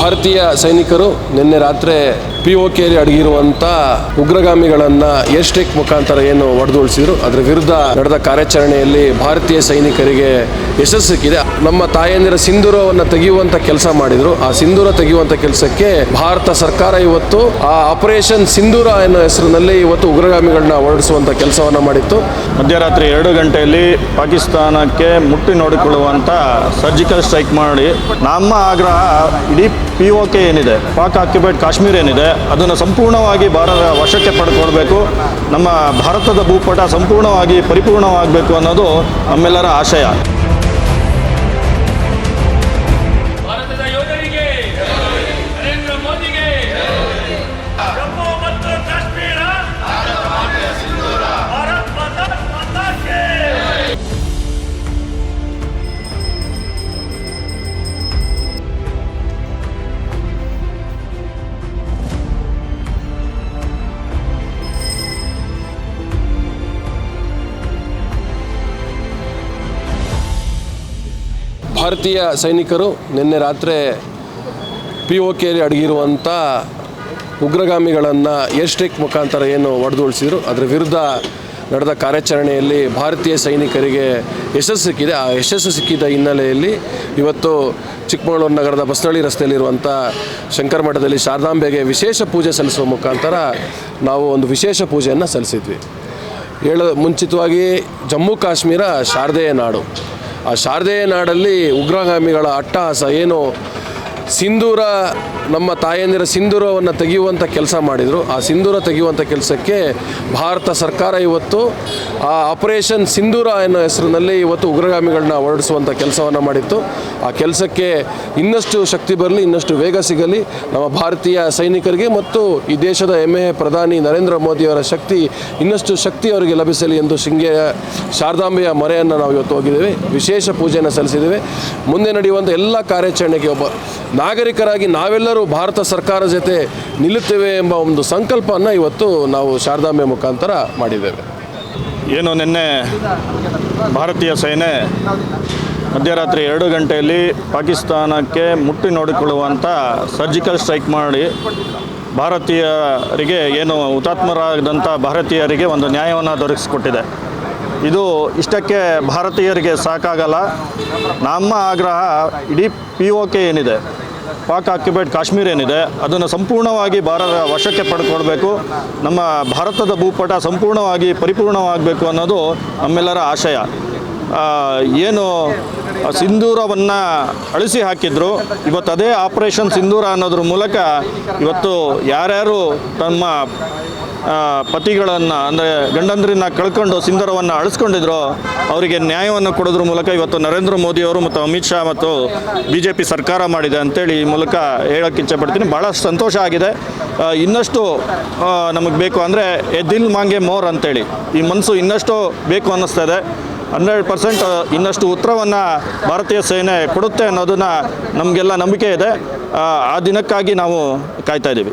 ಭಾರತೀಯ ಸೈನಿಕರು ನಿನ್ನೆ ರಾತ್ರಿ ಪಿ ಒ ಕೆಯಲ್ಲಿ ಅಡಗಿರುವಂಥ ಉಗ್ರಗಾಮಿಗಳನ್ನು ಏರ್ ಸ್ಟ್ರೈಕ್ ಮುಖಾಂತರ ಏನು ಹೊಡೆದುಳಿಸಿದ್ರು ಅದರ ವಿರುದ್ಧ ನಡೆದ ಕಾರ್ಯಾಚರಣೆಯಲ್ಲಿ ಭಾರತೀಯ ಸೈನಿಕರಿಗೆ ಯಶಸ್ಸು ಸಿಕ್ಕಿದೆ ನಮ್ಮ ತಾಯಂದಿರ ಸಿಂಧೂರವನ್ನು ತೆಗೆಯುವಂಥ ಕೆಲಸ ಮಾಡಿದ್ರು. ಆ ಸಿಂಧೂರ ತೆಗೆಯುವಂಥ ಕೆಲಸಕ್ಕೆ ಭಾರತ ಸರ್ಕಾರ ಇವತ್ತು ಆ ಆಪರೇಷನ್ ಸಿಂಧೂರ ಎನ್ನುವ ಹೆಸರಿನಲ್ಲಿ ಇವತ್ತು ಉಗ್ರಗಾಮಿಗಳನ್ನ ಹೊರಡಿಸುವಂತ ಕೆಲಸವನ್ನು ಮಾಡಿತ್ತು. ಮಧ್ಯರಾತ್ರಿ ಎರಡು ಗಂಟೆಯಲ್ಲಿ ಪಾಕಿಸ್ತಾನಕ್ಕೆ ಮುಟ್ಟಿ ನೋಡಿಕೊಳ್ಳುವಂಥ ಸರ್ಜಿಕಲ್ ಸ್ಟ್ರೈಕ್ ಮಾಡಿ ನಮ್ಮ ಆಗ್ರಹ ಇಡೀ ಪಿ ಏನಿದೆ, ಪಾಕ್ ಆಕ್ಯುಪೈಡ್ ಕಾಶ್ಮೀರ ಏನಿದೆ ಅದನ್ನು ಸಂಪೂರ್ಣವಾಗಿ ಭಾರತ ವಶಕ್ಕೆ ಪಡ್ಕೊಳ್ಬೇಕು. ನಮ್ಮ ಭಾರತದ ಭೂಪಟ ಸಂಪೂರ್ಣವಾಗಿ ಪರಿಪೂರ್ಣವಾಗಬೇಕು ಅನ್ನೋದು ನಮ್ಮೆಲ್ಲರ ಆಶಯ. ಭಾರತೀಯ ಸೈನಿಕರು ನಿನ್ನೆ ರಾತ್ರಿ ಪಿ ಓ ಕೆಯಲ್ಲಿ ಅಡಗಿರುವಂಥ ಉಗ್ರಗಾಮಿಗಳನ್ನು ಏರ್ ಸ್ಟ್ರೈಕ್ ಮುಖಾಂತರ ಏನು ಹೊಡೆದುಳಿಸಿದ್ರು ಅದರ ವಿರುದ್ಧ ನಡೆದ ಕಾರ್ಯಾಚರಣೆಯಲ್ಲಿ ಭಾರತೀಯ ಸೈನಿಕರಿಗೆ ಯಶಸ್ಸು ಸಿಕ್ಕಿದೆ. ಆ ಯಶಸ್ಸು ಸಿಕ್ಕಿದ ಹಿನ್ನೆಲೆಯಲ್ಲಿ ಇವತ್ತು ಚಿಕ್ಕಮಗಳೂರು ನಗರದ ಬಸನಳ್ಳಿ ರಸ್ತೆಯಲ್ಲಿರುವಂಥ ಶಂಕರ ಮಠದಲ್ಲಿ ಶಾರದಾಂಬೆಗೆ ವಿಶೇಷ ಪೂಜೆ ಸಲ್ಲಿಸುವ ಮುಖಾಂತರ ನಾವು ಒಂದು ವಿಶೇಷ ಪೂಜೆಯನ್ನು ಸಲ್ಲಿಸಿದ್ವಿ. ಹೇಳ ಮುಂಚಿತವಾಗಿ ಜಮ್ಮು ಕಾಶ್ಮೀರ ಶಾರದೆಯ ನಾಡು. ಆ ಶಾರದೆಯ ನಾಡಲ್ಲಿ ಉಗ್ರಗಾಮಿಗಳ ಅಟ್ಟಹಾಸ ಏನು ಸಿಂಧೂರ, ನಮ್ಮ ತಾಯಂದಿರ ಸಿಂಧೂರವನ್ನು ತೆಗೆಯುವಂಥ ಕೆಲಸ ಮಾಡಿದರು. ಆ ಸಿಂಧೂರ ತೆಗೆಯುವಂಥ ಕೆಲಸಕ್ಕೆ ಭಾರತ ಸರ್ಕಾರ ಇವತ್ತು, ಆ ಆಪರೇಷನ್ ಸಿಂಧೂರ ಅನ್ನೋ ಹೆಸರಿನಲ್ಲಿ ಇವತ್ತು ಉಗ್ರಗಾಮಿಗಳನ್ನ ಹೊರಡಿಸುವಂಥ ಕೆಲಸವನ್ನು ಮಾಡಿತ್ತು. ಆ ಕೆಲಸಕ್ಕೆ ಇನ್ನಷ್ಟು ಶಕ್ತಿ ಬರಲಿ, ಇನ್ನಷ್ಟು ವೇಗ ಸಿಗಲಿ. ನಮ್ಮ ಭಾರತೀಯ ಸೈನಿಕರಿಗೆ ಮತ್ತು ಈ ದೇಶದ ಹೆಮ್ಮೆಯ ಪ್ರಧಾನಿ ನರೇಂದ್ರ ಮೋದಿಯವರ ಶಕ್ತಿ, ಇನ್ನಷ್ಟು ಶಕ್ತಿ ಅವರಿಗೆ ಲಭಿಸಲಿ ಎಂದು ಶೃಂಗೇರಿಯ ಶಾರದಾಂಬೆಯ ಮರೆಯನ್ನು ನಾವು ಇವತ್ತು ಹೋಗಿದ್ದೇವೆ. ವಿಶೇಷ ಪೂಜೆಯನ್ನು ಸಲ್ಲಿಸಿದ್ದೇವೆ. ಮುಂದೆ ನಡೆಯುವಂಥ ಎಲ್ಲ ಕಾರ್ಯಾಚರಣೆಗೆ ಒಬ್ಬ ನಾಗರಿಕರಾಗಿ ನಾವೆಲ್ಲರೂ ಭಾರತ ಸರ್ಕಾರ ಜೊತೆ ನಿಲ್ಲುತ್ತೇವೆ ಎಂಬ ಒಂದು ಸಂಕಲ್ಪವನ್ನು ಇವತ್ತು ನಾವು ಶಾರದಾಂಬೆ ಮುಖಾಂತರ ಮಾಡಿದ್ದೇವೆ. ಏನು ನಿನ್ನೆ ಭಾರತೀಯ ಸೇನೆ ಮಧ್ಯರಾತ್ರಿ ಎರಡು ಗಂಟೆಯಲ್ಲಿ ಪಾಕಿಸ್ತಾನಕ್ಕೆ ಮುಟ್ಟಿ ನೋಡಿಕೊಳ್ಳುವಂಥ ಸರ್ಜಿಕಲ್ ಸ್ಟ್ರೈಕ್ ಮಾಡಿ ಭಾರತೀಯರಿಗೆ ಏನು ಹುತಾತ್ಮರಾದಂಥ ಭಾರತೀಯರಿಗೆ ಒಂದು ನ್ಯಾಯವನ್ನು ದೊರಕಿಸಿಕೊಟ್ಟಿದೆ. ಇದು ಇಷ್ಟಕ್ಕೆ ಭಾರತೀಯರಿಗೆ ಸಾಕಾಗಲ್ಲ. ನಮ್ಮ ಆಗ್ರಹ ಇಡೀ ಪಿ ಒ ಕೆ ಏನಿದೆ. ಪಾಕ್ ಆಕ್ಯುಪೈಡ್ ಕಾಶ್ಮೀರ ಏನಿದೆ, ಅದನ್ನು ಸಂಪೂರ್ಣವಾಗಿ ಭಾರತ ವಶಕ್ಕೆ ಪಡ್ಕೊಳ್ಬೇಕು ನಮ್ಮ ಭಾರತದ ಭೂಪಟ ಸಂಪೂರ್ಣವಾಗಿ ಪರಿಪೂರ್ಣವಾಗಬೇಕು ಅನ್ನೋದು ನಮ್ಮೆಲ್ಲರ ಆಶಯ. ಏನು ಸಿಂಧೂರವನ್ನು ಅಳಿಸಿ ಹಾಕಿದ್ರು, ಇವತ್ತು ಅದೇ ಆಪರೇಷನ್ ಸಿಂಧೂರ ಅನ್ನೋದ್ರ ಮೂಲಕ ಇವತ್ತು ಯಾರ್ಯಾರು ತಮ್ಮ ಪತಿಗಳನ್ನು ಅಂದರೆ ಗಂಡಂದ್ರನ್ನ ಕಳ್ಕೊಂಡು ಸಿಂಧರವನ್ನು ಅಳಿಸ್ಕೊಂಡಿದ್ರು ಅವರಿಗೆ ನ್ಯಾಯವನ್ನು ಕೊಡೋದ್ರ ಮೂಲಕ ಇವತ್ತು ನರೇಂದ್ರ ಮೋದಿಯವರು ಮತ್ತು ಅಮಿತ್ ಶಾ ಮತ್ತು ಬಿ ಜೆ ಪಿ ಸರ್ಕಾರ ಮಾಡಿದೆ ಅಂತೇಳಿ ಈ ಮೂಲಕ ಹೇಳೋಕ್ಕೆ ಇಚ್ಛೆಪಡ್ತೀನಿ. ಭಾಳ ಸಂತೋಷ ಆಗಿದೆ. ಇನ್ನಷ್ಟು ನಮಗೆ ಬೇಕು ಅಂದರೆ ಎ ದಿಲ್ ಮಾಂಗೆ ಮೋರ್ ಅಂತೇಳಿ. ಈ ಮನಸ್ಸು ಇನ್ನಷ್ಟು ಬೇಕು ಅನ್ನಿಸ್ತಾ ಇದೆ ಹನ್ನೆರಡು ಪರ್ಸೆಂಟ್ ಇನ್ನಷ್ಟು ಉತ್ತರವನ್ನು ಭಾರತೀಯ ಸೇನೆ ಕೊಡುತ್ತೆ ಅನ್ನೋದನ್ನು ನಮಗೆಲ್ಲ ನಂಬಿಕೆ ಇದೆ. ಆ, ಆ ದಿನಕ್ಕಾಗಿ ನಾವು ಕಾಯ್ತಾ ಇದ್ದೀವಿ.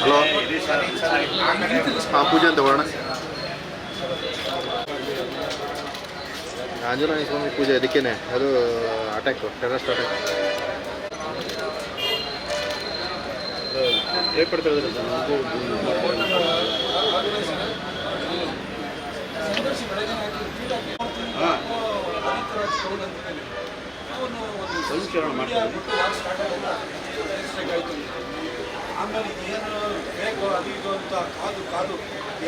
ಹಲೋ. ಹಾಂ ಪೂಜೆ ಅಂತ ಹೋಗೋಣ ಆಂಜನೇಯ ಸ್ವಾಮಿ ಪೂಜೆ ಅದಕ್ಕೇನೆ. ಅದು ಅಟ್ಯಾಕ್ ಟೆರರಿಸ್ಟ್ ಅಟ್ಯಾಕ್ ಮಾಡ್ತಾರೆ ಏನು ಬೇಕು ಅದು ಇದು ಅಂತ ಕಾದು ಕಾದು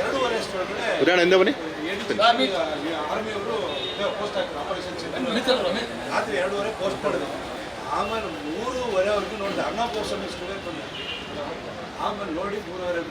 ಎರಡೂವರೆ ಅಷ್ಟರೊಳಗಡೆ ಉದಾಹರಣೆ ಎಂದ ಬನ್ನಿ. ಆರ್ಮಿಯವರು ಪೋಸ್ಟ್ ಹಾಕಿದ್ರು ಆಪರೇಷನ್ ರಾತ್ರಿ ಎರಡೂವರೆ ಪೋಸ್ಟ್ ಮಾಡಿದ್ರು ಆಮೇಲೆ ಮೂರುವರೆವರೆಗೂ ನೋಡಿದೆ. ಅಣ್ಣ ಪೋಸ್ಟ್ ಸ್ಟೂಡೆಂಟ್ ಬಂದೆ ಆಮೇಲೆ ನೋಡಿ ಮೂರುವರೆ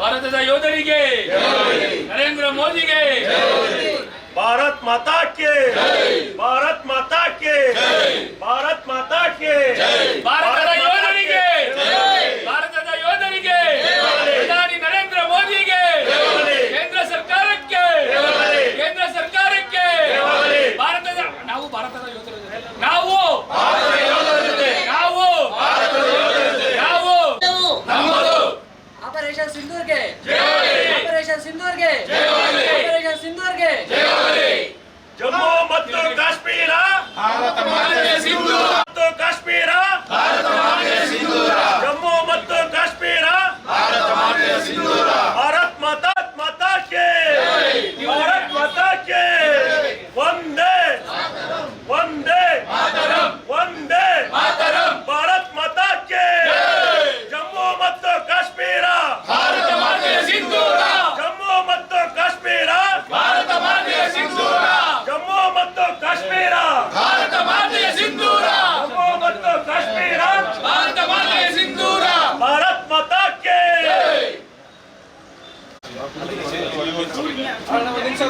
ಭಾರತದ ಯೋಧರಿಗೆ ನರೇಂದ್ರ ಮೋದಿಗೆ ಭಾರತ್ ಮಾತಾ ಕೆ ಭಾರತ್ ಮಾತಾ ಕೆ ಭಾರತ್ ಮಾತಾ ಕೆ ಭಾರತದ ಜಮ್ಮು ಮತ್ತು ಕಾಶ್ಮೀರ ಭಾರತ ಮಾತೆಯ ಸಿಂಧು ಮತ್ತು Kashmir Bharat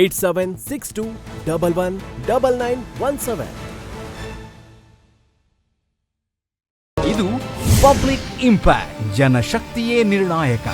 Eight seven six two double one double nine one seven. ಇದು ಪಬ್ಲಿಕ್ ಇಂಪ್ಯಾಕ್ಟ್, ಜನಶಕ್ತಿಯೇ ನಿರ್ಣಾಯಕ.